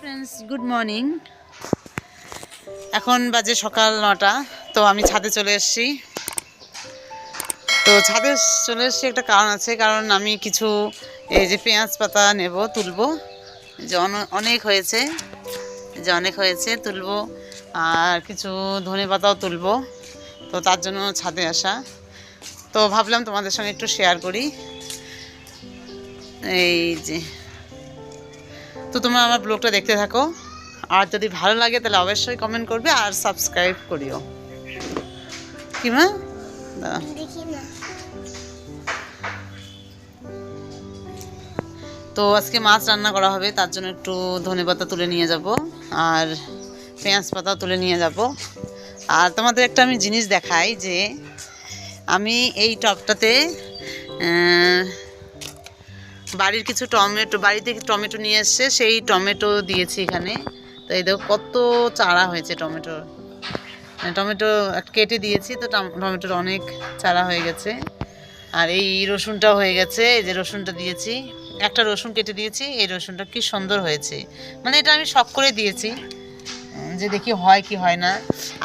Friends good morning এখন বাজে সকাল নটা, তো আমি ছাদে চলে এসেছি। তো ছাদে চলে এসেছি একটা কারণ আছে, কারণ আমি কিছু, এই যে পেঁয়াজ পাতা নেব, তুলবো। যে অন- অনেক হয়েছে যে অনেক হয়েছে, তুলবো। আর কিছু ধনে পাতাও তুলবো। তো তার জন্য ছাদে আসা। তো ভাবলাম তোমাদের সঙ্গে একটু শেয়ার করি। এই যে। তো তোমরা আমার ব্লগটা দেখতে থাকো। আর যদি ভালো লাগে তাহলে অবশ্যই কমেন্ট করবে আর সাবস্ক্রাইব করিও। কি মা। তো আজকে মাছ রান্না করা হবে, তার জন্য একটু ধনেপাতা তুলে নিয়ে যাব আর পেঁয়াজ পাতা তুলে নিয়ে যাব। আর তোমাদের একটা আমি জিনিস দেখাই যে আমি এই টবটাতে আহ, বাড়ির কিছু টমেটো বাড়িতে টমেটো নিয়ে এসছে সেই টমেটো দিয়েছি এখানে। তো এই দেখো কত চারা হয়েছে টমেটোর। মানে টমেটো কেটে দিয়েছি তো টমেটোর অনেক চারা হয়ে গেছে। আর এই রসুনটাও হয়ে গেছে এই যে রসুনটা দিয়েছি। একটা রসুন কেটে দিয়েছি এই রসুনটা কি সুন্দর হয়েছে। মানে এটা আমি শখ করে দিয়েছি যে দেখি হয় কি হয় না।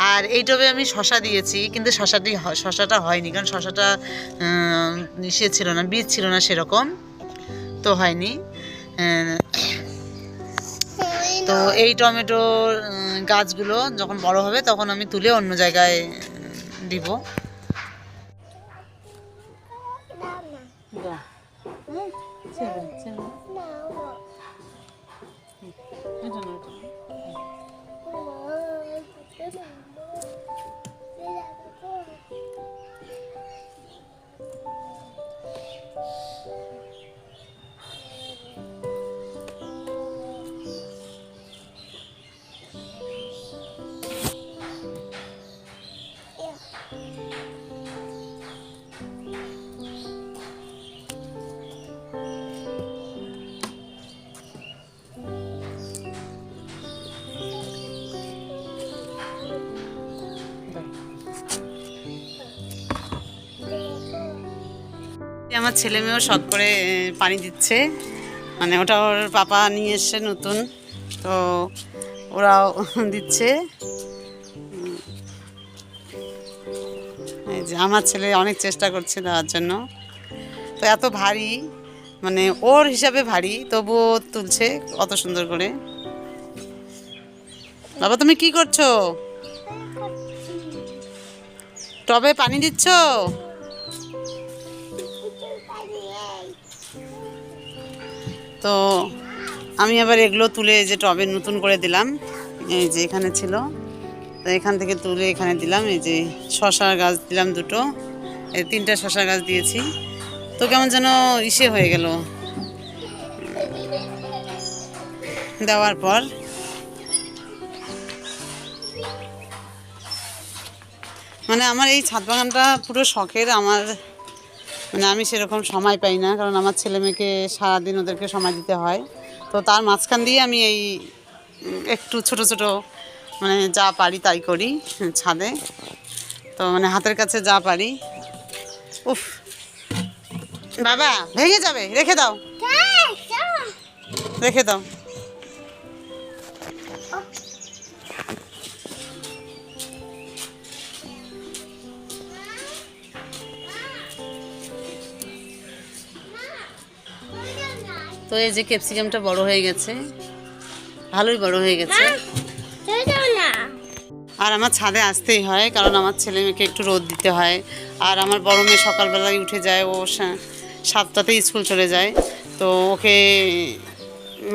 আর এই টবে আমি শশা দিয়েছি কিন্তু শশাটি শশাটা হয়নি কারণ শশাটা ইসে ছিল না বীজ ছিল না সেরকম তো হয়নি। তো এই টমেটোর গাছগুলো যখন বড় হবে তখন আমি তুলে অন্য জায়গায় দিব। আমার ছেলে মেয়েও শখ করে পানি দিচ্ছে। মানে ওটা ওর পাপা নিয়ে এসছে নতুন। তো ওরাও দিচ্ছে। এই যে আমার ছেলে অনেক চেষ্টা করছে দেওয়ার জন্য। তো এত ভারী মানে ওর হিসাবে ভারী, তবুও তুলছে অত সুন্দর করে। বাবা, তুমি কি করছ? টবে পানি দিচ্ছ? তো আমি আবার এগুলো তুলে যে টবে নতুন করে দিলাম, এই যে এখানে ছিল। তো এখান থেকে তুলে এখানে দিলাম, এই যে শশার গাছ দিলাম দুটো, এই তিনটা শশা গাছ দিয়েছি। তো কেমন যেন ইসে হয়ে গেল। দেওয়ার পর মানে আমার এই ছাদ বাগানটা পুরো শখের, আমার মানে আমি সেরকম সময় পাই না কারণ আমার ছেলে মেয়েকে সারাদিন ওদেরকে সময় দিতে হয়। তো তার মাঝখান দিয়ে আমি এই একটু ছোট ছোট মানে যা পারি তাই করি ছাদে। তো মানে হাতের কাছে যা পারি। উফ বাবা ভেঙে যাবে রেখে দাও। রেখে দাও। তো এই যে ক্যাপসিকামটা বড় হয়ে গেছে। ভালোই বড় হয়ে গেছে। আর আমার ছাদে আসতেই হয় কারণ আমার ছেলে মেয়েকে একটু রোদ দিতে হয়। আর আমার বড় মেয়ে সকালবেলায় উঠে যায় ও সা- সাতটাতেই স্কুল চলে যায়। তো ওকে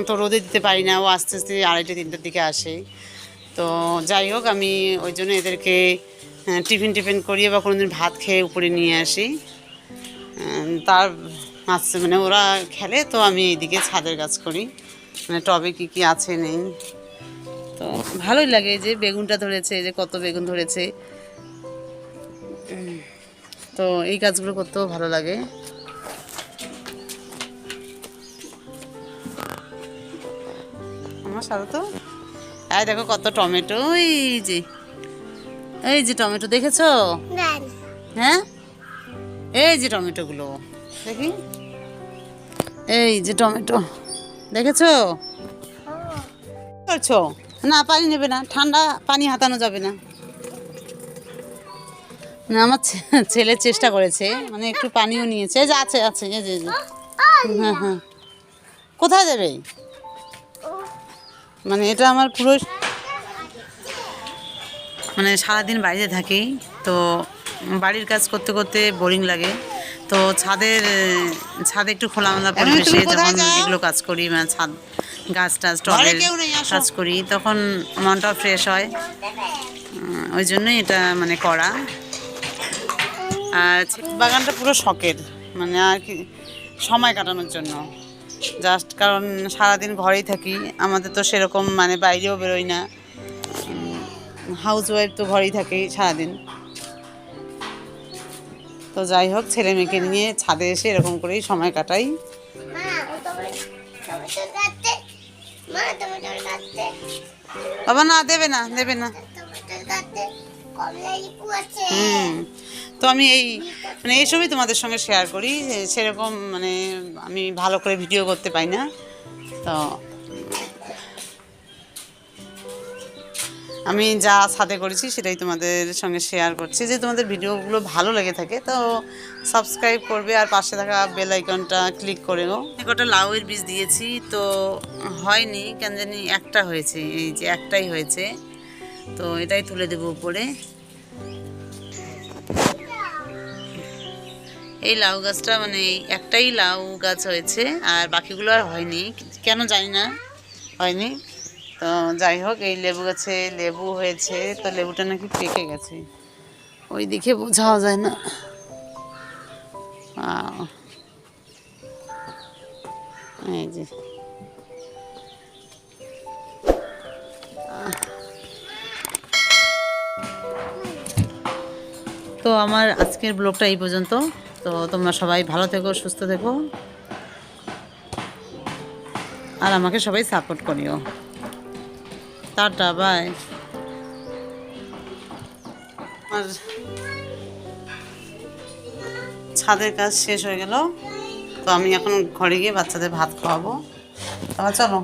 তো রোদে দিতে পারি না ও আস্তে আস্তে আড়াইটে তিনটের দিকে আসে। তো যাই হোক আমি ওই জন্য এদেরকে টিফিন টিফিন করিয়ে বা কোনোদিন ভাত খেয়ে উপরে নিয়ে আসি। তার মাঝে মানে ওরা খেলে তো আমি এইদিকে ছাদের কাজ করি। মানে টবে কী কী আছে নেই। তো ভালোই লাগে যে বেগুনটা ধরেছে এই যে কত বেগুন ধরেছে। তো এই কাজগুলো করতেও ভালো লাগে। আমার সাথে তো এই দেখো কত টমেটো এই যে এই যে টমেটো দেখেছ? হ্যাঁ? এই যে টমেটোগুলো। দেখি। এই যে টমেটো। দেখেছ? করছ? না, পানি নেবে না। ঠান্ডা পানি হাতানো যাবে না। না, আমার ছেলে চেষ্টা করেছে। মানে একটু পানিও নিয়েছে। যে আছে আছে যে। হ্যাঁ হ্যাঁ। কোথায় যাবে? মানে এটা আমার পুরো মানে সারাদিন বাইরে থাকি। তো বাড়ির কাজ করতে করতে বোরিং লাগে। তো ছাদের ছাদে একটু খোলামেলা পরিবেশে যখন এগুলো কাজ করি মানে ছাদ গাছ টাছ টবের কাজ করি তখন মনটা ফ্রেশ হয়। ওই জন্যই এটা মানে করা। আর বাগানটা পুরো শখের মানে আর কি সময় কাটানোর জন্য। জাস্ট কারণ সারাদিন ঘরেই থাকি আমাদের তো সেরকম মানে বাইরেও বেরোই না। হাউস ওয়াইফ তো ঘরেই থাকে সারাদিন। তো যাই হোক ছেলে মেয়েকে নিয়ে ছাদে এসে এরকম করেই সময় কাটাই। বাবা না দেবে না দেবে না। হুম তো আমি এই মানে এইসবই তোমাদের সঙ্গে শেয়ার করি। সেরকম মানে আমি ভালো করে ভিডিও করতে পাই না। তো আমি যা সাথে করেছি সেটাই তোমাদের সঙ্গে শেয়ার করছি। যে তোমাদের ভিডিওগুলো ভালো লেগে থাকে, তো সাবস্ক্রাইব করবে আর পাশে থাকা বেল আইকনটা ক্লিক করেও কটা লাউয়ের বীজ দিয়েছি, তো হয়নি, কেন জানি একটা হয়েছে, এই যে একটাই হয়েছে। তো এটাই তুলে দেবো উপরে। এই লাউ গাছটা মানে একটাই লাউ গাছ হয়েছে, আর বাকিগুলো আর হয়নি, কেন জানি না, হয়নি। তো যাই হোক, এই লেবু গাছে লেবু হয়েছে, তো লেবুটা নাকি পেকে গেছে। ওই দিকে বোঝাও যায় না। এই যে। তো আমার আজকের ব্লগটা এই পর্যন্ত। তো তোমরা সবাই ভালো থেকো, সুস্থ থেকো। আর আমাকে সবাই সাপোর্ট করিও। Tata, by. আর ছাদের কাজ শেষ হয়ে গেল। তো আমি এখন ঘরে গিয়ে বাচ্চাদের ভাত খাওয়াবো। তাহলে চলো।